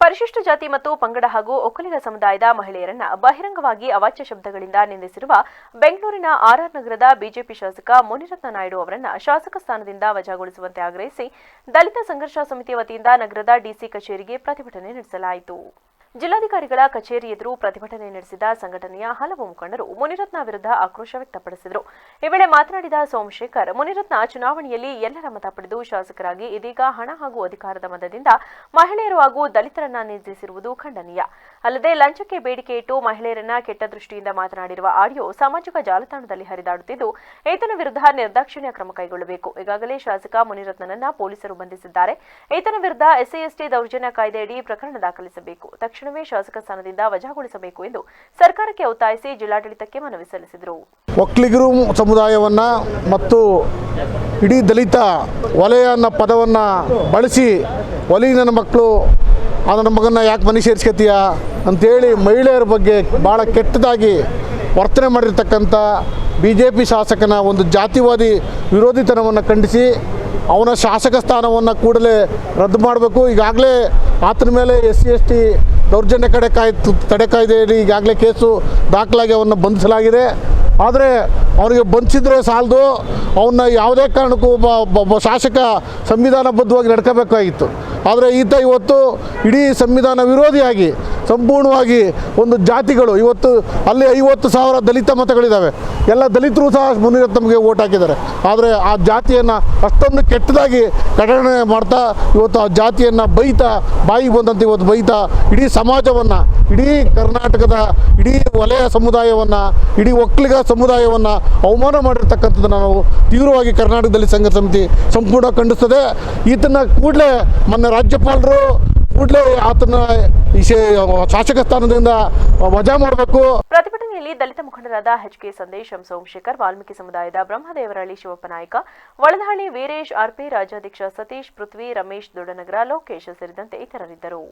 ಪರಿಶಿಷ್ಟ ಜಾತಿ ಮತ್ತು ಪಂಗಡ ಹಾಗೂ ಒಕ್ಕಲಿಗ ಸಮುದಾಯದ ಮಹಿಳೆಯರನ್ನ ಬಹಿರಂಗವಾಗಿ ಅವಾಚ್ಯ ಶಬ್ದಗಳಿಂದ ನಿಂದಿಸಿರುವ ಬೆಂಗಳೂರಿನ ಆರ್ಆರ್ ನಗರದ ಬಿಜೆಪಿ ಶಾಸಕ ಮುನಿರತ್ನ ನಾಯ್ಡು ಅವರನ್ನ ಶಾಸಕ ಸ್ಥಾನದಿಂದ ವಜಾಗೊಳಿಸುವಂತೆ ಆಗ್ರಹಿಸಿ ದಲಿತ ಸಂಘರ್ಷ ಸಮಿತಿ ವತಿಯಿಂದ ನಗರದ ಡಿಸಿ ಕಚೇರಿಗೆ ಪ್ರತಿಭಟನೆ ನಡೆಸಲಾಯಿತು. ಜಿಲ್ಲಾಧಿಕಾರಿಗಳ ಕಚೇರಿ ಎದುರು ಪ್ರತಿಭಟನೆ ನಡೆಸಿದ ಸಂಘಟನೆಯ ಹಲವು ಮುಖಂಡರು ಮುನಿರತ್ನ ವಿರುದ್ಧ ಆಕ್ರೋಶ ವ್ಯಕ್ತಪಡಿಸಿದರು. ಈ ವೇಳೆ ಮಾತನಾಡಿದ ಸೋಮಶೇಖರ್, ಮುನಿರತ್ನ ಚುನಾವಣೆಯಲ್ಲಿ ಎಲ್ಲರ ಮತ ಪಡೆದು ಶಾಸಕರಾಗಿ ಇದೀಗ ಹಣ ಹಾಗೂ ಅಧಿಕಾರದ ಮತದಿಂದ ಮಹಿಳೆಯರು ಹಾಗೂ ದಲಿತರನ್ನ ನಿಂದಿಸಿರುವುದು ಖಂಡನೀಯ. ಅಲ್ಲದೆ ಲಂಚಕ್ಕೆ ಬೇಡಿಕೆ ಇಟ್ಟು ಮಹಿಳೆಯರನ್ನ ಕೆಟ್ಟ ದೃಷ್ಟಿಯಿಂದ ಮಾತನಾಡಿರುವ ಆಡಿಯೋ ಸಾಮಾಜಿಕ ಜಾಲತಾಣದಲ್ಲಿ ಹರಿದಾಡುತ್ತಿದ್ದು, ಈತನ ವಿರುದ್ಧ ನಿರ್ದಾಕ್ಷಿಣ್ಯ ಕ್ರಮ ಕೈಗೊಳ್ಳಬೇಕು. ಈಗಾಗಲೇ ಶಾಸಕ ಮುನಿರತ್ನನನ್ನ ಪೊಲೀಸರು ಬಂಧಿಸಿದ್ದಾರೆ. ಈತನ ವಿರುದ್ಧ ಎಸ್ಐಎಸ್ಟಿ ದೌರ್ಜನ್ಯ ಕಾಯ್ದೆಯಡಿ ಪ್ರಕರಣ ದಾಖಲಿಸಬೇಕು. ತಕ್ಷಣವೇ ಶಾಸಕ ಸ್ಥಾನದಿಂದ ವಜಾಗೊಳಿಸಬೇಕು ಎಂದು ಸರ್ಕಾರಕ್ಕೆ ಒತ್ತಾಯಿಸಿ ಜಿಲ್ಲಾಡಳಿತಕ್ಕೆ ಮನವಿ ಸಲ್ಲಿಸಿದರು. ಒಕ್ಕಲಿಗರು ಸಮುದಾಯವನ್ನು ಮತ್ತು ಇಡೀ ದಲಿತ ವಲಯ ಅನ್ನೋ ಪದವನ್ನು ಬಳಸಿ, ಒಲಿ ನನ್ನ ಮಕ್ಕಳು ಆ ನನ್ನ ಮಗನ ಯಾಕೆ ಮನೆ ಸೇರಿಸ್ಕೊತೀಯ ಅಂಥೇಳಿ ಮಹಿಳೆಯರ ಬಗ್ಗೆ ಭಾಳ ಕೆಟ್ಟದಾಗಿ ವರ್ತನೆ ಮಾಡಿರ್ತಕ್ಕಂಥ ಬಿ ಜೆ ಪಿ ಶಾಸಕನ ಒಂದು ಜಾತಿವಾದಿ ವಿರೋಧಿತನವನ್ನು ಖಂಡಿಸಿ, ಅವನ ಶಾಸಕ ಸ್ಥಾನವನ್ನು ಕೂಡಲೇ ರದ್ದು ಮಾಡಬೇಕು. ಈಗಾಗಲೇ ಆತನ ಮೇಲೆ ಎಸ್ ಸಿ ಎಸ್ ಟಿ ದೌರ್ಜನ್ಯ ಕಡೆ ಕಾಯ್ ತಡೆ ಕಾಯ್ದೆಯಲ್ಲಿ ಈಗಾಗಲೇ ಕೇಸು ದಾಖಲಾಗಿ ಅವನ್ನ ಬಂಧಿಸಲಾಗಿದೆ. ಆದರೆ ಅವನಿಗೆ ಬಂಧಿಸಿದ್ರೆ ಸಾಲದು. ಅವನ್ನ ಯಾವುದೇ ಕಾರಣಕ್ಕೂ ಒಬ್ಬ ಶಾಸಕ ಸಂವಿಧಾನಬದ್ಧವಾಗಿ ನಡ್ಕೋಬೇಕಾಗಿತ್ತು. ಆದರೆ ಈತ ಇವತ್ತು ಇಡೀ ಸಂವಿಧಾನ ವಿರೋಧಿಯಾಗಿ ಸಂಪೂರ್ಣವಾಗಿ ಒಂದು ಜಾತಿಗಳು. ಇವತ್ತು ಅಲ್ಲಿ ಐವತ್ತು ಸಾವಿರ ದಲಿತ ಮತಗಳಿದ್ದಾವೆ ಎಲ್ಲ ದಲಿತರು ಸಹ ಮುನಿರತ್ನಮ್ಗೆ ಓಟ್ ಹಾಕಿದ್ದಾರೆ. ಆದರೆ ಆ ಜಾತಿಯನ್ನು ಅಷ್ಟೊಂದು ಕೆಟ್ಟದಾಗಿ ಕಡಣೆ ಮಾಡ್ತಾ ಇವತ್ತು ಆ ಜಾತಿಯನ್ನು ಬೈತಾ ಬಾಯಿಗೆ ಬಂದಂತೆ ಇವತ್ತು ಬೈತಾ ಇಡೀ ಸಮಾಜವನ್ನು, ಇಡೀ ಕರ್ನಾಟಕದ, ಇಡೀ ವಲಯ ಸಮುದಾಯವನ್ನು, ಇಡೀ ಒಕ್ಕಲಿಗ ಸಮುದಾಯವನ್ನು ಅವಮಾನ ಮಾಡಿರ್ತಕ್ಕಂಥದ್ದನ್ನು ನಾವು ತೀವ್ರವಾಗಿ ಕರ್ನಾಟಕದಲ್ಲಿ ಸಂಘ ಸಮಿತಿ ಸಂಪೂರ್ಣ ಖಂಡಿಸ್ತದೆ. ಈತನ ಕೂಡಲೇ ಮೊನ್ನೆ ರಾಜ್ಯಪಾಲರು ಆತನ ಶಾಸಕ ಸ್ಥಾನದಿಂದ ವಜಾ ಮಾಡಬೇಕು. ಪ್ರತಿಭಟನೆಯಲ್ಲಿ ದಲಿತ ಮುಖಂಡರಾದ ಎಚ್ ಕೆ ಸಂದೇಶ್ ಸೋಮಶೇಖರ್, ವಾಲ್ಮೀಕಿ ಸಮುದಾಯದ ಬ್ರಹ್ಮದೇವರಹಳ್ಳಿ ಶಿವಪ್ಪ ನಾಯ್ಕ ವಳದಹಳ್ಳಿ ವೀರೇಶ್ ಆರ್ಪಿ ರಾಜ್ಯಾಧ್ಯಕ್ಷ ಸತೀಶ್, ಪೃಥ್ವಿ ರಮೇಶ್ ದೊಡ್ಡನಗರ, ಲೋಕೇಶ್ ಸೇರಿದಂತೆ ಇತರರಿದ್ದರು.